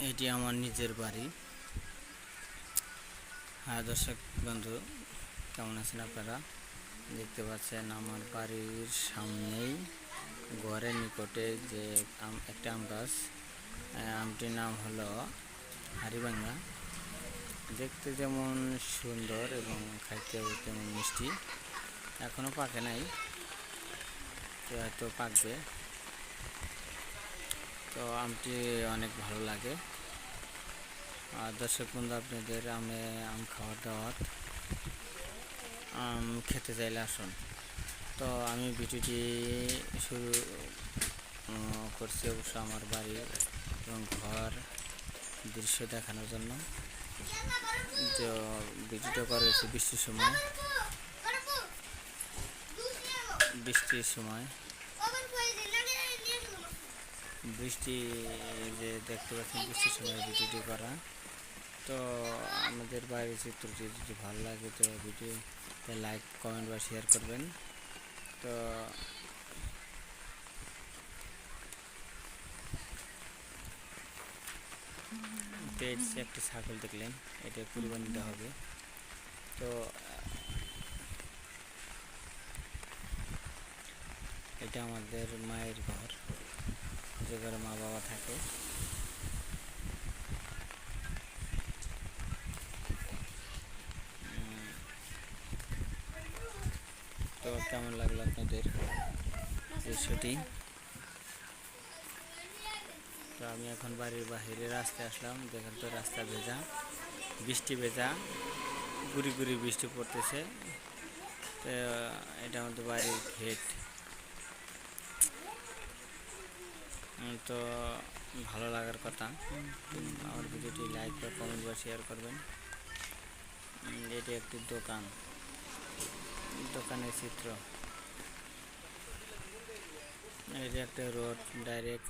এটি আমার নিজের বাড়ি। হ্যাঁ দর্শক বন্ধু, কেমন আছেন আপনারা? দেখতে পাচ্ছেন আমার বাড়ির সামনেই, ঘরের নিকটে যে আম, একটা আম গাছ। আমটির নাম হলো হারিবাঙ্গা দেখতে যেমন সুন্দর এবং খাইতেও তেমন মিষ্টি। এখনও পাকে নাই। হয়তো পাকবে। তো আমটি অনেক ভালো লাগে। আর দর্শক বন্ধু, আপনাদের আমে আম খাওয়ার দাওয়াত, আম খেতে চাইলে আসুন। তো আমি ভিডিওটি শুরু করছি অবশ্য আমার বাড়ি এবং ঘর দৃশ্য দেখানোর জন্য। যে ভিডিওটা করেছি বৃষ্টির সময় বৃষ্টির সময়। বৃষ্টি যে দেখতে পাচ্ছেন বৃষ্টির সময় ভিডিওটি করা। তো আমাদের বাইরের চিত্রটি যদি ভালো লাগে তো ভিডিওতে লাইক কমেন্ট বা শেয়ার করবেন। তো একটি ছাগল দেখলেন এটা কুরবানি দেওয়া হবে। তো এটা আমাদের মায়ের ঘর। ঘরে মা বাবা থাকে। তো কেমন লাগল আপনাদের দৃশ্যটি তো আমি এখন বাড়ির বাহিরে রাস্তায় আসলাম, দেখেন তো রাস্তা ভেজা, বৃষ্টি ভেজা, গুড়ি গুড়ি বৃষ্টি পড়তেছে। তো এটা আমাদের বাড়ির ঘেট তো ভালো লাগার কথা। আমার ভিডিওটি লাইক বা কমেন্ট বা শেয়ার করবেন। এটি একটি দোকান। দোকানের চিত্র। এটি একটা রোড ডাইরেক্ট